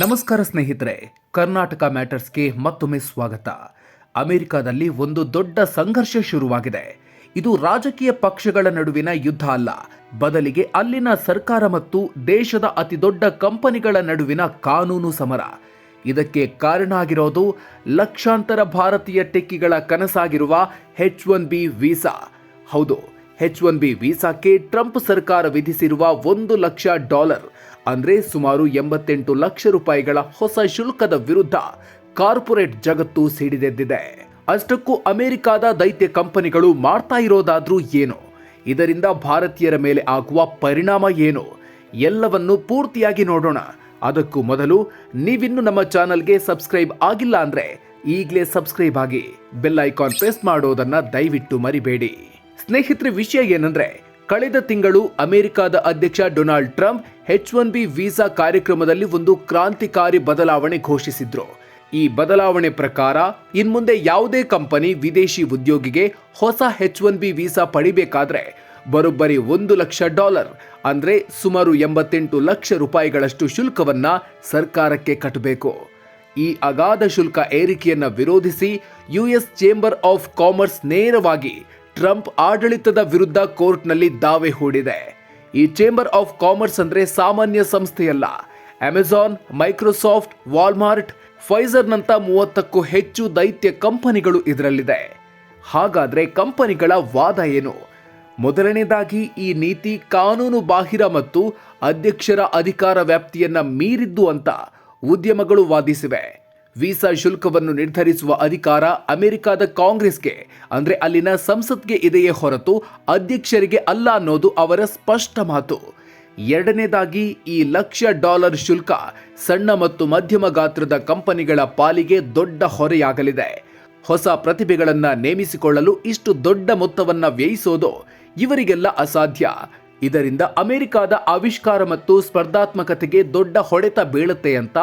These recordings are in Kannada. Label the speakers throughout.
Speaker 1: ನಮಸ್ಕಾರ ಸ್ನೇಹಿತರೆ, ಕರ್ನಾಟಕ ಮ್ಯಾಟರ್ಸ್ಗೆ ಮತ್ತೊಮ್ಮೆ ಸ್ವಾಗತ. ಅಮೆರಿಕದಲ್ಲಿ ಒಂದು ದೊಡ್ಡ ಸಂಘರ್ಷ ಶುರುವಾಗಿದೆ. ಇದು ರಾಜಕೀಯ ಪಕ್ಷಗಳ ನಡುವಿನ ಯುದ್ಧ ಅಲ್ಲ, ಬದಲಿಗೆ ಅಲ್ಲಿನ ಸರ್ಕಾರ ಮತ್ತು ದೇಶದ ಅತಿದೊಡ್ಡ ಕಂಪನಿಗಳ ನಡುವಿನ ಕಾನೂನು ಸಮರ. ಇದಕ್ಕೆ ಕಾರಣ ಆಗಿರೋದು ಲಕ್ಷಾಂತರ ಭಾರತೀಯ ಟೆಕ್ಕಿಗಳ ಕನಸಾಗಿರುವ ಹೆಚ್ ಒನ್ ಬಿ ವೀಸಾ. ಹೌದು ಹೆಚ್ ಒನ್ ಬಿ ವೀಸಾಕ್ಕೆ ಟ್ರಂಪ್ ಸರ್ಕಾರ ವಿಧಿಸಿರುವ ಒಂದು ಲಕ್ಷ ಡಾಲರ್. ಅಂದ್ರೆ ಸುಮಾರು ಎಂಬತ್ತೆಂಟು ಲಕ್ಷ ರೂಪಾಯಿಗಳ ಹೊಸ ಶುಲ್ಕದ ವಿರುದ್ಧ ಕಾರ್ಪೊರೇಟ್ ಜಗತ್ತು ಸಿಡಿದೆದ್ದಿದೆ. ಅಷ್ಟಕ್ಕೂ ಅಮೆರಿಕಾದ ದೈತ್ಯ ಕಂಪನಿಗಳು ಮಾಡ್ತಾ ಇರೋದಾದ್ರೂ ಏನು? ಇದರಿಂದ ಭಾರತೀಯರ ಮೇಲೆ ಆಗುವ ಪರಿಣಾಮ ಏನು? ಎಲ್ಲವನ್ನು ಪೂರ್ತಿಯಾಗಿ ನೋಡೋಣ. ಅದಕ್ಕೂ ಮೊದಲು ನೀವಿನ್ನು ನಮ್ಮ ಚಾನಲ್ಗೆ ಸಬ್ಸ್ಕ್ರೈಬ್ ಆಗಿಲ್ಲ ಅಂದ್ರೆ ಈಗಲೇ ಸಬ್ಸ್ಕ್ರೈಬ್ ಆಗಿ ಬೆಲ್ ಐಕಾನ್ ಪ್ರೆಸ್ ಮಾಡೋದನ್ನ ದಯವಿಟ್ಟು ಮರಿಬೇಡಿ. ಸ್ನೇಹಿತರೆ, ವಿಷಯ ಏನಂದ್ರೆ ಕಳೆದ ತಿಂಗಳು ಅಮೆರಿಕದ ಅಧ್ಯಕ್ಷ Donald Trump H one B visa ಕಾರ್ಯಕ್ರಮದಲ್ಲಿ ಒಂದು ಕ್ರಾಂತಿಕಾರಿ ಬದಲಾವಣೆ ಘೋಷಿಸಿದ್ರು. ಈ ಬದಲಾವಣೆ ಪ್ರಕಾರ, ಇನ್ಮುಂದೆ ಯಾವುದೇ ಕಂಪನಿ ವಿದೇಶಿ ಉದ್ಯೋಗಿಗೆ ಹೊಸ ಹೆಚ್ ಒನ್ ಬಿ ವೀಸಾ ಪಡಿಬೇಕಾದ್ರೆ ಬರೋಬ್ಬರಿ ಒಂದು ಲಕ್ಷ ಡಾಲರ್, ಅಂದ್ರೆ ಸುಮಾರು ಎಂಬತ್ತೆಂಟು ಲಕ್ಷ ರೂಪಾಯಿಗಳಷ್ಟು ಶುಲ್ಕವನ್ನ ಸರ್ಕಾರಕ್ಕೆ ಕಟ್ಟಬೇಕು. ಈ ಅಗಾಧ ಶುಲ್ಕ ಏರಿಕೆಯನ್ನ ವಿರೋಧಿಸಿ ಯುಎಸ್ ಚೇಂಬರ್ ಆಫ್ ಕಾಮರ್ಸ್ ನೇರವಾಗಿ ಟ್ರಂಪ್ ಆಡಳಿತದ ವಿರುದ್ಧ ಕೋರ್ಟ್ನಲ್ಲಿ ದಾವೆ ಹೂಡಿದೆ. ಈ ಚೇಂಬರ್ ಆಫ್ ಕಾಮರ್ಸ್ ಅಂದ್ರೆ ಸಾಮಾನ್ಯ ಸಂಸ್ಥೆಯಲ್ಲ. ಅಮೆಜಾನ್, ಮೈಕ್ರೋಸಾಫ್ಟ್, ವಾಲ್ಮಾರ್ಟ್, ಫೈಸರ್ನಂತ ಮೂವತ್ತಕ್ಕೂ ಹೆಚ್ಚು ದೈತ್ಯ ಕಂಪನಿಗಳು ಇದರಲ್ಲಿದೆ. ಹಾಗಾದ್ರೆ ಕಂಪನಿಗಳ ವಾದ ಏನು? ಮೊದಲನೇದಾಗಿ, ಈ ನೀತಿ ಕಾನೂನು ಬಾಹಿರ ಮತ್ತು ಅಧ್ಯಕ್ಷರ ಅಧಿಕಾರ ವ್ಯಾಪ್ತಿಯನ್ನು ಮೀರಿದ್ದು ಅಂತ ಉದ್ಯಮಗಳು ವಾದಿಸಿವೆ. ವೀಸಾ ಶುಲ್ಕವನ್ನು ನಿರ್ಧರಿಸುವ ಅಧಿಕಾರ ಅಮೆರಿಕದ ಕಾಂಗ್ರೆಸ್ಗೆ, ಅಂದರೆ ಅಲ್ಲಿನ ಸಂಸತ್ಗೆ ಇದೆಯೇ ಹೊರತು ಅಧ್ಯಕ್ಷರಿಗೆ ಅಲ್ಲ ಅನ್ನೋದು ಅವರ ಸ್ಪಷ್ಟ ಮಾತು. ಎರಡನೇದಾಗಿ, ಈ ಲಕ್ಷ ಡಾಲರ್ ಶುಲ್ಕ ಸಣ್ಣ ಮತ್ತು ಮಧ್ಯಮ ಗಾತ್ರದ ಕಂಪನಿಗಳ ಪಾಲಿಗೆ ದೊಡ್ಡ ಹೊರೆಯಾಗಲಿದೆ. ಹೊಸ ಪ್ರತಿಭೆಗಳನ್ನು ನೇಮಿಸಿಕೊಳ್ಳಲು ಇಷ್ಟು ದೊಡ್ಡ ಮೊತ್ತವನ್ನು ವ್ಯಯಿಸೋದು ಇವರಿಗೆಲ್ಲ ಅಸಾಧ್ಯ. ಇದರಿಂದ ಅಮೆರಿಕಾದ ಆವಿಷ್ಕಾರ ಮತ್ತು ಸ್ಪರ್ಧಾತ್ಮಕತೆಗೆ ದೊಡ್ಡ ಹೊಡೆತ ಬೀಳುತ್ತೆ ಅಂತ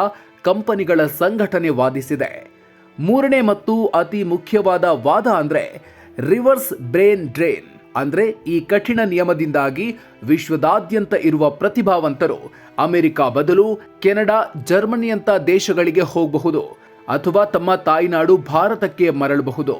Speaker 1: ಕಂಪನಿಗಳ ಸಂಘಟನೆ ವಾದಿಸಿದೆ. ಮೂರನೇ ಮತ್ತು ಅತಿ ಮುಖ್ಯವಾದ ವಾದ ಅಂದ್ರೆ ರಿವರ್ಸ್ ಬ್ರೇನ್ ಡ್ರೇನ್ ಅಂದ್ರೆ ಈ ಕಠಿಣ ನಿಯಮದಿಂದಾಗಿ ವಿಶ್ವದಾದ್ಯಂತ ಇರುವ ಪ್ರತಿಭಾವಂತರು ಅಮೆರಿಕ ಬದಲು ಕೆನಡಾ ಜರ್ಮನಿಯಂಥ ದೇಶಗಳಿಗೆ ಹೋಗಬಹುದು ಅಥವಾ ತಮ್ಮ ತಾಯ್ನಾಡು ಭಾರತಕ್ಕೆ ಮರಳಬಹುದು.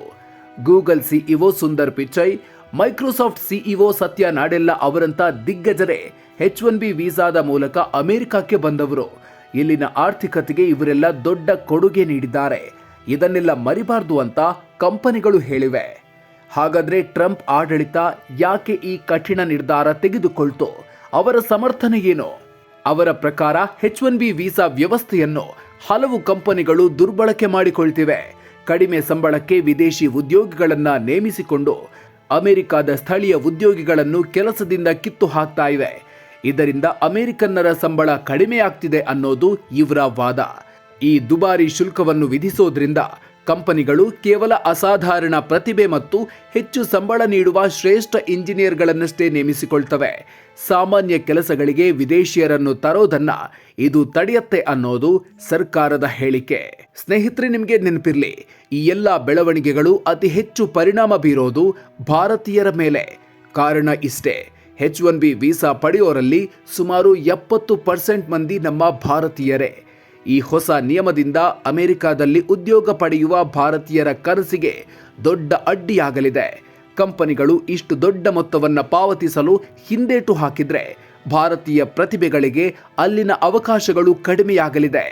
Speaker 1: Google CEO Sundar Pichai Microsoft CEO Satya Nadella ಅವರಂತ ದಿಗ್ಗಜರೇ ಹೆಚ್ ಒನ್ ಬಿ ವೀಸಾದ ಮೂಲಕ ಅಮೆರಿಕಕ್ಕೆ ಬಂದವರು. ಇಲ್ಲಿನ ಆರ್ಥಿಕತೆಗೆ ಇವರೆಲ್ಲ ದೊಡ್ಡ ಕೊಡುಗೆ ನೀಡಿದ್ದಾರೆ. ಇದನ್ನೆಲ್ಲ ಮರಿಬಾರ್ದು ಅಂತ ಕಂಪನಿಗಳು ಹೇಳಿವೆ. ಹಾಗಾದ್ರೆ ಟ್ರಂಪ್ ಆಡಳಿತ ಯಾಕೆ ಈ ಕಠಿಣ ನಿರ್ಧಾರ ತೆಗೆದುಕೊಳ್ತು? ಅವರ ಸಮರ್ಥನೆ ಏನು? ಅವರ ಪ್ರಕಾರ ಹೆಚ್ ಒನ್ ಬಿ ವೀಸಾ ವ್ಯವಸ್ಥೆಯನ್ನು ಹಲವು ಕಂಪನಿಗಳು ದುರ್ಬಳಕೆ ಮಾಡಿಕೊಳ್ತಿವೆ. ಕಡಿಮೆ ಸಂಬಳಕ್ಕೆ ವಿದೇಶಿ ಉದ್ಯೋಗಿಗಳನ್ನು ನೇಮಿಸಿಕೊಂಡು ಅಮೆರಿಕದ ಸ್ಥಳೀಯ ಉದ್ಯೋಗಿಗಳನ್ನು ಕೆಲಸದಿಂದ ಕಿತ್ತು ಹಾಕ್ತಾ ಇವೆ. ಇದರಿಂದ ಅಮೆರಿಕನ್ನರ ಸಂಬಳ ಕಡಿಮೆಯಾಗ್ತಿದೆ ಅನ್ನೋದು ಇವರ ವಾದ. ಈ ದುಬಾರಿ ಶುಲ್ಕವನ್ನು ವಿಧಿಸೋದ್ರಿಂದ ಕಂಪನಿಗಳು ಕೇವಲ ಅಸಾಧಾರಣ ಪ್ರತಿಭೆ ಮತ್ತು ಹೆಚ್ಚು ಸಂಬಳ ನೀಡುವ ಶ್ರೇಷ್ಠ ಇಂಜಿನಿಯರ್ಗಳನ್ನಷ್ಟೇ ನೇಮಿಸಿಕೊಳ್ತವೆ. ಸಾಮಾನ್ಯ ಕೆಲಸಗಳಿಗೆ ವಿದೇಶಿಯರನ್ನು ತರೋದನ್ನ ಇದು ತಡೆಯತ್ತೆ ಅನ್ನೋದು ಸರ್ಕಾರದ ಹೇಳಿಕೆ. ಸ್ನೇಹಿತರೆ, ನಿಮಗೆ ನೆನಪಿರಲಿ, ಈ ಎಲ್ಲ ಬೆಳವಣಿಗೆಗಳು ಅತಿ ಹೆಚ್ಚು ಪರಿಣಾಮ ಬೀರೋದು ಭಾರತೀಯರ ಮೇಲೆ. ಕಾರಣ ಇಷ್ಟೇ ಹೆಚ್ ಒನ್ ಬಿ ವೀಸಾ ಪಡೆಯೋರಲ್ಲಿ ಸುಮಾರು ಎಪ್ಪತ್ತು ಪರ್ಸೆಂಟ್ ಮಂದಿ ನಮ್ಮ ಭಾರತೀಯರೇ. ಈ ಹೊಸ ನಿಯಮದಿಂದ ಅಮೆರಿಕದಲ್ಲಿ ಉದ್ಯೋಗ ಪಡೆಯುವ ಭಾರತೀಯರ ಕನಸಿಗೆ ದೊಡ್ಡ ಅಡ್ಡಿಯಾಗಲಿದೆ. ಕಂಪನಿಗಳು ಇಷ್ಟು ದೊಡ್ಡ ಮೊತ್ತವನ್ನು ಪಾವತಿಸಲು ಹಿಂದೇಟು ಹಾಕಿದರೆ ಭಾರತೀಯ ಪ್ರತಿಭೆಗಳಿಗೆ ಅಲ್ಲಿನ ಅವಕಾಶಗಳು ಕಡಿಮೆಯಾಗಲಿದೆ.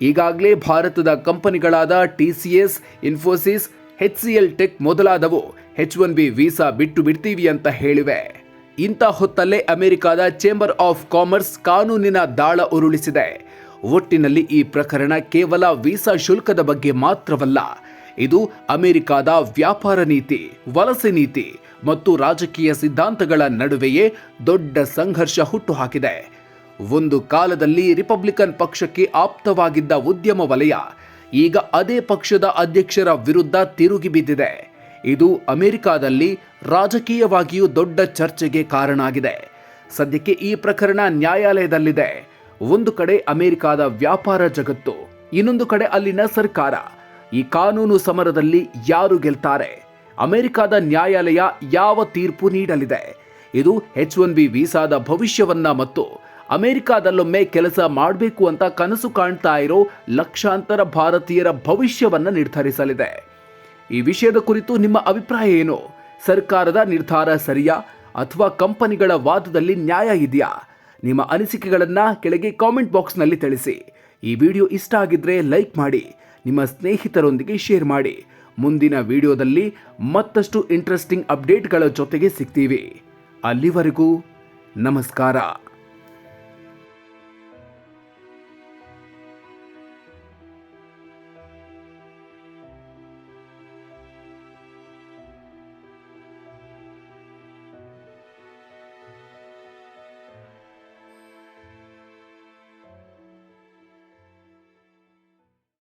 Speaker 1: ಈಗಾಗಲೇ ಭಾರತದ ಕಂಪನಿಗಳಾದ TCS Infosys, H C L tech ಮೊದಲಾದವು ಹೆಚ್ ಒನ್ ಬಿ ವೀಸಾ ಬಿಟ್ಟು ಬಿಡ್ತೀವಿ ಅಂತ ಹೇಳಿವೆ. ಇಂಥ ಹೊತ್ತಲ್ಲೇ ಅಮೆರಿಕದ ಚೇಂಬರ್ ಆಫ್ ಕಾಮರ್ಸ್ ಕಾನೂನಿನ ದಾಳ ಉರುಳಿಸಿದೆ. ಒಟ್ಟಿನಲ್ಲಿ ಈ ಪ್ರಕರಣ ಕೇವಲ ವೀಸಾ ಶುಲ್ಕದ ಬಗ್ಗೆ ಮಾತ್ರವಲ್ಲ. ಇದು ಅಮೆರಿಕದ ವ್ಯಾಪಾರ ನೀತಿ, ವಲಸೆ ನೀತಿ ಮತ್ತು ರಾಜಕೀಯ ಸಿದ್ಧಾಂತಗಳ ನಡುವೆಯೇ ದೊಡ್ಡ ಸಂಘರ್ಷ ಹುಟ್ಟುಹಾಕಿದೆ. ಒಂದು ಕಾಲದಲ್ಲಿ ರಿಪಬ್ಲಿಕನ್ ಪಕ್ಷಕ್ಕೆ ಆಪ್ತವಾಗಿದ್ದ ಉದ್ಯಮ ವಲಯ ಈಗ ಅದೇ ಪಕ್ಷದ ಅಧ್ಯಕ್ಷರ ವಿರುದ್ಧ ತಿರುಗಿ ಬಿದ್ದಿದೆ. ಇದು ಅಮೆರಿಕಾದಲ್ಲಿ ರಾಜಕೀಯವಾಗಿಯೂ ದೊಡ್ಡ ಚರ್ಚೆಗೆ ಕಾರಣ ಆಗಿದೆ ಸದ್ಯಕ್ಕೆ ಈ ಪ್ರಕರಣ ನ್ಯಾಯಾಲಯದಲ್ಲಿದೆ. ಒಂದು ಕಡೆ ಅಮೆರಿಕಾದ ವ್ಯಾಪಾರ ಜಗತ್ತು, ಇನ್ನೊಂದು ಕಡೆ ಅಲ್ಲಿನ ಸರ್ಕಾರ. ಈ ಕಾನೂನು ಸಮರದಲ್ಲಿ ಯಾರು ಗೆಲ್ತಾರೆ? ಅಮೆರಿಕಾದ ನ್ಯಾಯಾಲಯ ಯಾವ ತೀರ್ಪು ನೀಡಲಿದೆ? ಇದು ಹೆಚ್ ಒನ್ ಬಿ ವೀಸಾದ ಭವಿಷ್ಯವನ್ನ ಮತ್ತು ಅಮೆರಿಕಾದಲ್ಲೊಮ್ಮೆ ಕೆಲಸ ಮಾಡಬೇಕು ಅಂತ ಕನಸು ಕಾಣ್ತಾ ಇರೋ ಲಕ್ಷಾಂತರ ಭಾರತೀಯರ ಭವಿಷ್ಯವನ್ನ ನಿರ್ಧರಿಸಲಿದೆ. ಈ ವಿಷಯದ ಕುರಿತು ನಿಮ್ಮ ಅಭಿಪ್ರಾಯ ಏನು? ಸರ್ಕಾರದ ನಿರ್ಧಾರ ಸರಿಯಾ? ಅಥವಾ ಕಂಪನಿಗಳ ವಾದದಲ್ಲಿ ನ್ಯಾಯ ಇದೆಯಾ? ನಿಮ್ಮ ಅನಿಸಿಕೆಗಳನ್ನು ಕೆಳಗೆ ಕಾಮೆಂಟ್ ಬಾಕ್ಸ್ನಲ್ಲಿ ತಿಳಿಸಿ. ಈ ವಿಡಿಯೋ ಇಷ್ಟ ಆಗಿದ್ರೆ ಲೈಕ್ ಮಾಡಿ, ನಿಮ್ಮ ಸ್ನೇಹಿತರೊಂದಿಗೆ ಶೇರ್ ಮಾಡಿ. ಮುಂದಿನ ವಿಡಿಯೋದಲ್ಲಿ ಮತ್ತಷ್ಟು ಇಂಟ್ರೆಸ್ಟಿಂಗ್ ಅಪ್ಡೇಟ್ಗಳ ಜೊತೆಗೆ ಸಿಗ್ತೀವಿ. ಅಲ್ಲಿವರೆಗೂ ನಮಸ್ಕಾರ.